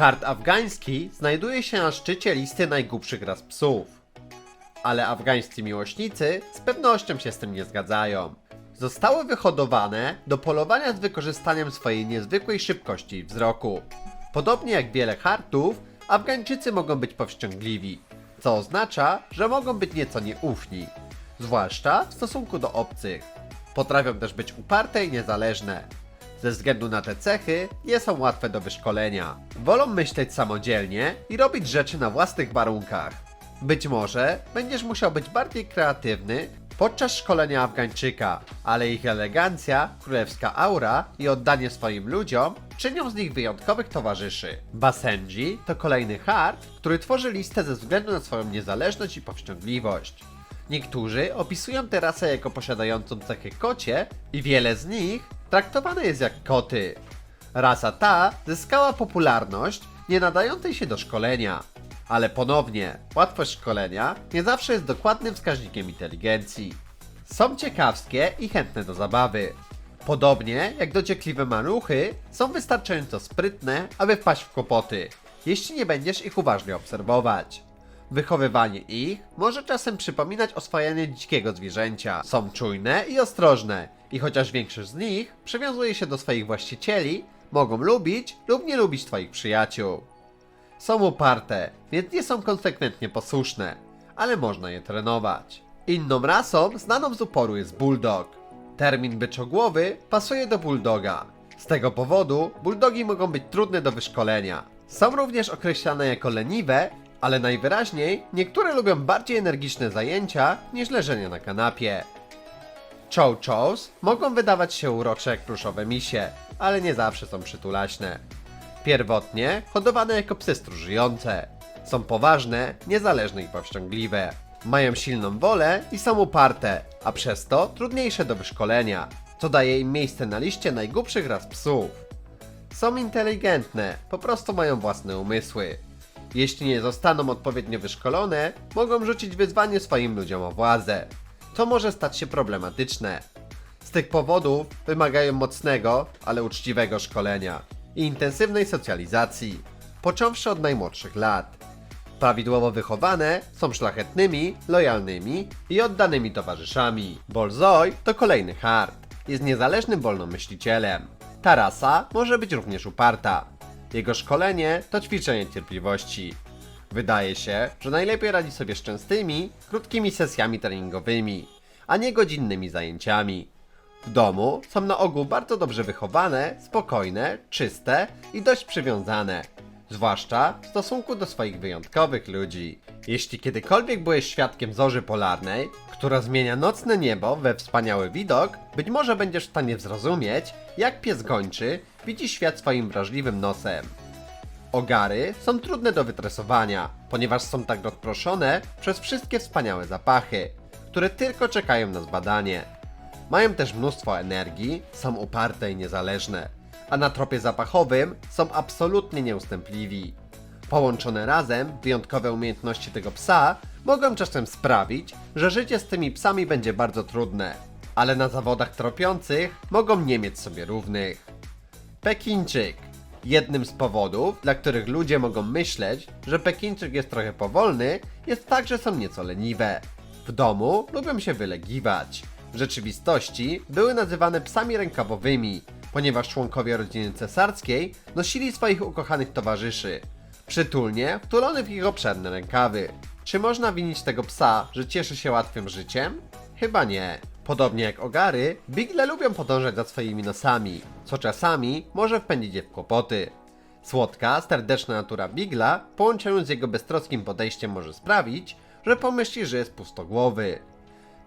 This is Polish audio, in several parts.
Hard afgański znajduje się na szczycie listy najgłupszych ras psów. Ale afgańscy miłośnicy z pewnością się z tym nie zgadzają. Zostały wyhodowane do polowania z wykorzystaniem swojej niezwykłej szybkości i wzroku. Podobnie jak wiele hartów, Afgańczycy mogą być powściągliwi, co oznacza, że mogą być nieco nieufni, zwłaszcza w stosunku do obcych. Potrafią też być uparte i niezależne. Ze względu na te cechy nie są łatwe do wyszkolenia. Wolą myśleć samodzielnie i robić rzeczy na własnych warunkach. Być może będziesz musiał być bardziej kreatywny podczas szkolenia Afgańczyka, ale ich elegancja, królewska aura i oddanie swoim ludziom czynią z nich wyjątkowych towarzyszy. Basenji to kolejny hard, który tworzy listę ze względu na swoją niezależność i powściągliwość. Niektórzy opisują tę rasę jako posiadającą cechy kocie i wiele z nich traktowane jest jak koty. Rasa ta zyskała popularność nie nadającej się do szkolenia. Ale ponownie, łatwość szkolenia nie zawsze jest dokładnym wskaźnikiem inteligencji. Są ciekawskie i chętne do zabawy. Podobnie jak dociekliwe maluchy, są wystarczająco sprytne, aby wpaść w kłopoty, jeśli nie będziesz ich uważnie obserwować. Wychowywanie ich może czasem przypominać oswajanie dzikiego zwierzęcia. Są czujne i ostrożne i chociaż większość z nich przywiązuje się do swoich właścicieli, mogą lubić lub nie lubić twoich przyjaciół. Są uparte, więc nie są konsekwentnie posłuszne, ale można je trenować. Inną rasą znaną z uporu jest bulldog. Termin byczogłowy pasuje do bulldoga. Z tego powodu bulldogi mogą być trudne do wyszkolenia. Są również określane jako leniwe, ale najwyraźniej niektóre lubią bardziej energiczne zajęcia niż leżenie na kanapie. Chow chows mogą wydawać się urocze jak pluszowe misie, ale nie zawsze są przytulaśne. Pierwotnie hodowane jako psy stróżujące. Są poważne, niezależne i powściągliwe. Mają silną wolę i są uparte, a przez to trudniejsze do wyszkolenia, co daje im miejsce na liście najgłupszych ras psów. Są inteligentne, po prostu mają własne umysły. Jeśli nie zostaną odpowiednio wyszkolone, mogą rzucić wyzwanie swoim ludziom o władzę. To może stać się problematyczne. Z tych powodów wymagają mocnego, ale uczciwego szkolenia i intensywnej socjalizacji, począwszy od najmłodszych lat. Prawidłowo wychowane są szlachetnymi, lojalnymi i oddanymi towarzyszami. Bolzoi to kolejny hard. Jest niezależnym wolnomyślicielem. Ta rasa może być również uparta. Jego szkolenie to ćwiczenie cierpliwości. Wydaje się, że najlepiej radzi sobie z częstymi, krótkimi sesjami treningowymi, a nie godzinnymi zajęciami. W domu są na ogół bardzo dobrze wychowane, spokojne, czyste i dość przywiązane. Zwłaszcza w stosunku do swoich wyjątkowych ludzi. Jeśli kiedykolwiek byłeś świadkiem zorzy polarnej, która zmienia nocne niebo we wspaniały widok, być może będziesz w stanie zrozumieć, jak pies gończy widzi świat swoim wrażliwym nosem. Ogary są trudne do wytresowania, ponieważ są tak rozproszone przez wszystkie wspaniałe zapachy, które tylko czekają na zbadanie. Mają też mnóstwo energii, są uparte i niezależne, a na tropie zapachowym są absolutnie nieustępliwi. Połączone razem, wyjątkowe umiejętności tego psa mogą czasem sprawić, że życie z tymi psami będzie bardzo trudne, ale na zawodach tropiących mogą nie mieć sobie równych. Pekińczyk. Jednym z powodów, dla których ludzie mogą myśleć, że Pekińczyk jest trochę powolny, jest fakt, że są nieco leniwe. W domu lubią się wylegiwać. W rzeczywistości były nazywane psami rękawowymi, ponieważ członkowie rodziny cesarskiej nosili swoich ukochanych towarzyszy, przytulnie wtulony w ich obszerne rękawy. Czy można winić tego psa, że cieszy się łatwym życiem? Chyba nie. Podobnie jak ogary, bigle lubią podążać za swoimi nosami, co czasami może wpędzić je w kłopoty. Słodka, serdeczna natura bigla w połączeniu z jego beztroskim podejściem może sprawić, że pomyśli, że jest pustogłowy.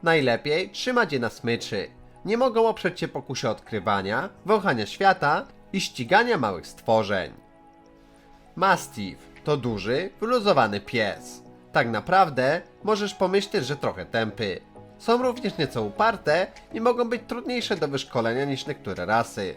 Najlepiej trzymać je na smyczy. Nie mogą oprzeć się pokusie odkrywania, wąchania świata i ścigania małych stworzeń. Mastiff to duży, wyluzowany pies. Tak naprawdę możesz pomyśleć, że trochę tępy. Są również nieco uparte i mogą być trudniejsze do wyszkolenia niż niektóre rasy.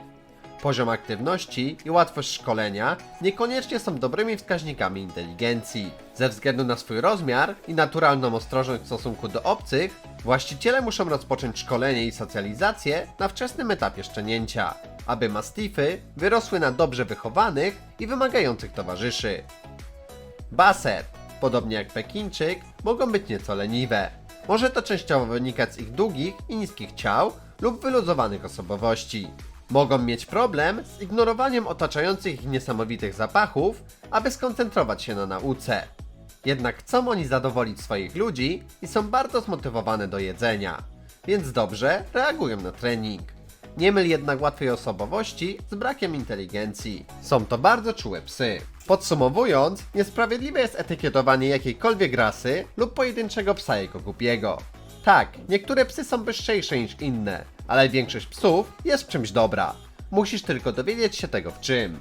Poziom aktywności i łatwość szkolenia niekoniecznie są dobrymi wskaźnikami inteligencji. Ze względu na swój rozmiar i naturalną ostrożność w stosunku do obcych, właściciele muszą rozpocząć szkolenie i socjalizację na wczesnym etapie szczenięcia. aby mastify wyrosły na dobrze wychowanych i wymagających towarzyszy. Baser, podobnie jak Pekinczyk, mogą być nieco leniwe. Może to częściowo wynikać z ich długich i niskich ciał lub wyluzowanych osobowości. Mogą mieć problem z ignorowaniem otaczających ich niesamowitych zapachów, aby skoncentrować się na nauce. Jednak chcą oni zadowolić swoich ludzi i są bardzo zmotywowane do jedzenia, więc dobrze reagują na trening. Nie myl jednak łatwej osobowości z brakiem inteligencji. Są to bardzo czułe psy. Podsumowując, niesprawiedliwe jest etykietowanie jakiejkolwiek rasy lub pojedynczego psa jako głupiego. Tak, niektóre psy są wyższejsze niż inne, ale większość psów jest w czymś dobra. Musisz tylko dowiedzieć się tego w czym.